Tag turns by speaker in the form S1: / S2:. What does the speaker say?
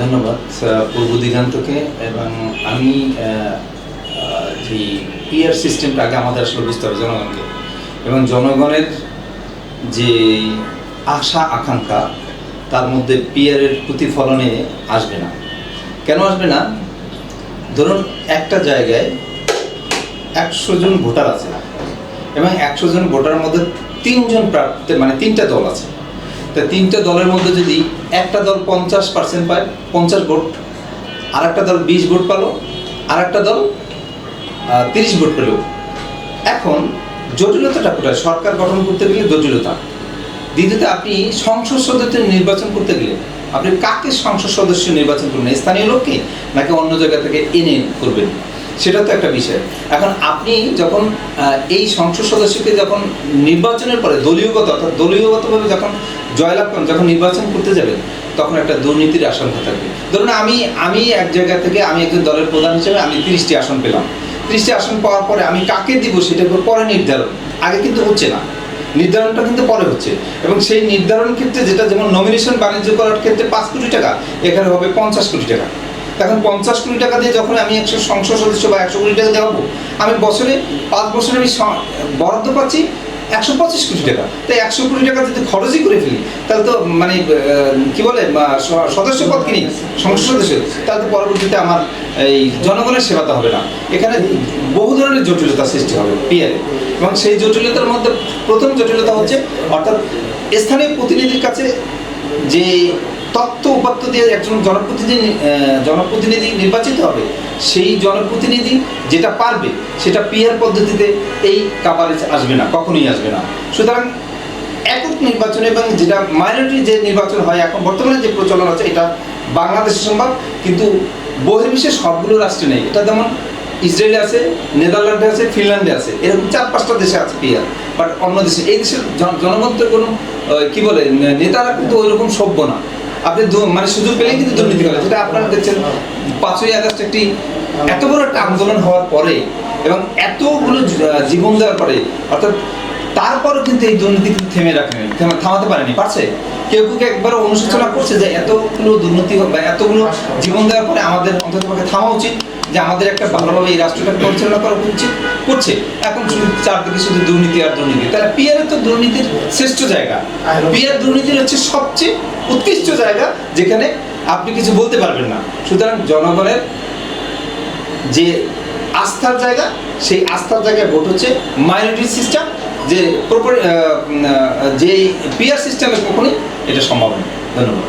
S1: ধন্যবাদ পূর্ব দিগান্তকে এবং আমি যে পিয়ার সিস্টেমটা আগে আমাদের আসলে বুঝতে হবে জনগণকে। এবং জনগণের যে আশা, আকাঙ্ক্ষা, তার মধ্যে পিয়ারের প্রতিফলনে আসবে না। কেন আসবে না? ধরুন একটা জায়গায় একশো জন ভোটার আছে এবং একশো জন ভোটারের মধ্যে তিনজন প্রার্থী মানে তিনটা দল আছে। তা তিনটা দলের মধ্যে যদি একটা দল পঞ্চাশ পার্সেন্ট পায়, পঞ্চাশ ভোট আর একটা দল বিশ ভোট পেল আর একটা দল তিরিশ ভোট পেল। এখন জটিলতাটা কোথায়? সরকার গঠন করতে গেলে জটিলতা। দ্বিতীয়ত, আপনি সংসদ সদস্য নির্বাচন করতে গেলে আপনি কাকে সংসদ সদস্য নির্বাচন করবেন? স্থানীয় লোককে নাকি অন্য জায়গা থেকে এনে করবেন? সেটা তো একটা বিষয়। এখন আপনি যখন এই সংসদ সদস্যকে যখন নির্বাচনের পরে দলীয়গত অর্থাৎ দলীয়গতভাবে যখন জয়লাভ করেন, যখন নির্বাচন করতে যাবেন, তখন একটা দুর্নীতির আশঙ্কা থাকবে। ধরুন আমি আমি এক জায়গা থেকে আমি একজন দলের প্রধান হিসেবে আমি তিরিশটি আসন পেলাম। তিরিশটি আসন পাওয়ার পরে আমি কাকে দিব সেটা পরে নির্ধারণ। আগে কিন্তু হচ্ছে না। নির্ধারণটা কিন্তু পরে হচ্ছে। এবং সেই নির্ধারণ ক্ষেত্রে যেটা যেমন নমিনেশন বাণিজ্য করার ক্ষেত্রে পাঁচ কোটি টাকা, এখানে হবে পঞ্চাশ কোটি টাকা। এখন পঞ্চাশ কোটি টাকা দিয়ে যখন আমি একশো সংসদ সদস্য বা একশো কোটি টাকা দেওয়াবো, আমি বছরে পাঁচ বছরে আমি বরাদ্দ পাচ্ছি একশো পঁচিশ কোটি টাকা। তাই একশো কোটি টাকা যদি খরচই করে ফেলি, তাহলে তো মানে কি বলে সদস্য পদ কিনি সংসদ সদস্য। তাহলে তো পরবর্তীতে আমার এই জনগণের সেবা তো হবে না। এখানে বহু ধরনের জটিলতা সৃষ্টি হবে পিয়ারে এবং সেই জটিলতার মধ্যে প্রথম জটিলতা হচ্ছে, অর্থাৎ স্থানীয় প্রতিনিধির কাছে যে তথ্য উপাত্ত দিয়ে একজন জনপ্রতিনিধি জনপ্রতিনিধি নির্বাচিত হবে, সেই জনপ্রতিনিধি যেটা পারবে, সেটা পিয়ার পদ্ধতিতে এই কাভারেজ আসবে না, কখনোই আসবে না। সুতরাং একক নির্বাচন এবং যেটা মাইনরিটি যে নির্বাচন হয়, এখন বর্তমানে যে প্রচলন আছে, এটা বাংলাদেশে সম্ভব কিন্তু বহির্বিশ্বের সবগুলো রাষ্ট্রে নেই। এটা যেমন ইসরায়েলে আছে, নেদারল্যান্ডে আছে, ফিনল্যান্ডে আছে, এরকম চার পাঁচটা দেশে আছে পিয়ার বাট অন্য দেশে এই দেশের জন- জনগণ কোনো কি বলে, নেতারা কিন্তু ওই রকম সভ্য না। আপনি মানে সুযোগ পেলেই কিন্তু দুর্নীতি করে। যেটা আপনারা দেখছেন, পাঁচই আগস্ট একটি এত বড় একটা আন্দোলন হওয়ার পরে এবং এতগুলো জীবন দেওয়ার পরে, অর্থাৎ তারপরও কিন্তু এই দুর্নীতি থেমে রাখেনি থেমে- থামাতে পারেনি। পারছে? কেউ কেউ একবার অনুশোচনা করছে যে এতগুলো দুর্নীতি বা এতগুলো জীবন দেওয়ার পরে আমাদের অন্তত থামা উচিত? যে আমাদের একটা ভালোভাবে এই রাষ্ট্রটাকে পরিচালনা করা উচিত করছে। এখন শুধু চারদিকে শুধু দুর্নীতি আর দুর্নীতি। তাহলে পিয়ারে তো দুর্নীতির শ্রেষ্ঠ জায়গা। পিয়ার দুর্নীতির হচ্ছে সবচেয়ে উৎকৃষ্ট জায়গা, যেখানে আপনি কিছু বলতে পারবেন না। সুতরাং জনগণের যে আস্থার জায়গা, সেই আস্থার জায়গায় ভোট হচ্ছে মাইনরিটি সিস্টেম যে প্রপার যে পিয়ার সিস্টেমে কখনোই এটা সম্ভব নয়। ধন্যবাদ।